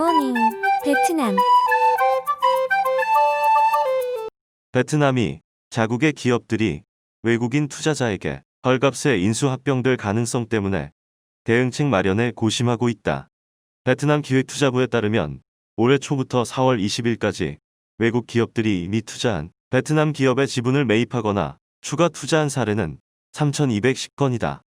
굿모닝 베트남 베트남이 자국의 기업들이 외국인 투자자에게 헐값에 인수합병될 가능성 때문에 대응책 마련에 고심하고 있다. 베트남 기획투자부에 따르면 올해 초부터 4월 20일까지 외국 기업들이 이미 투자한 베트남 기업의 지분을 매입하거나 추가 투자한 사례는 3,210건이다.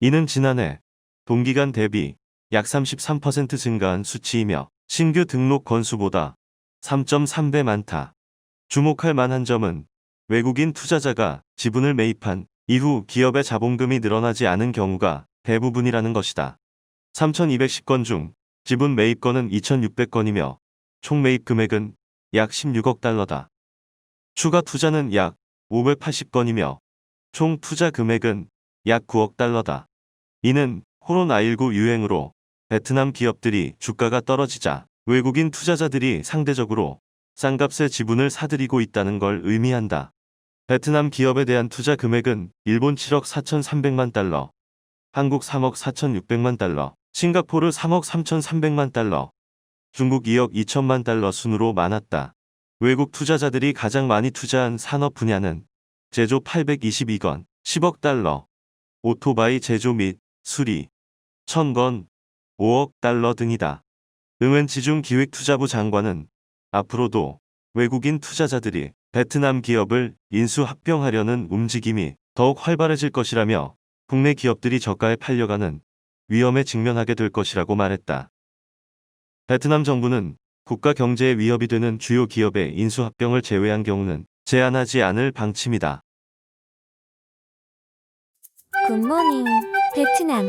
이는 지난해 동기간 대비 약 33% 증가한 수치이며 신규 등록 건수보다 3.3배 많다. 주목할 만한 점은 외국인 투자자가 지분을 매입한 이후 기업의 자본금이 늘어나지 않은 경우가 대부분이라는 것이다. 3,210건 중 지분 매입건은 2,600건이며 총 매입 금액은 약 16억 달러다. 추가 투자는 약 580건이며 총 투자 금액은 약 9억 달러다. 이는 코로나19 유행으로 베트남 기업들이 주가가 떨어지자 외국인 투자자들이 상대적으로 싼 값에 지분을 사들이고 있다는 걸 의미한다. 베트남 기업에 대한 투자 금액은 일본 7억 4,300만 달러, 한국 3억 4,600만 달러, 싱가포르 3억 3,300만 달러, 중국 2억 2천만 달러 순으로 많았다. 외국 투자자들이 가장 많이 투자한 산업 분야는 제조 822건, 10억 달러, 오토바이 제조 및 수리, 1000건, 5억 달러 등이다. 응은 지중 기획투자부 장관은 앞으로도 외국인 투자자들이 베트남 기업을 인수 합병하려는 움직임이 더욱 활발해질 것이라며 국내 기업들이 저가에 팔려가는 위험에 직면하게 될 것이라고 말했다. 베트남 정부는 국가 경제에 위협이 되는 주요 기업의 인수 합병을 제외한 경우는 제한하지 않을 방침이다. 굿모닝 베트남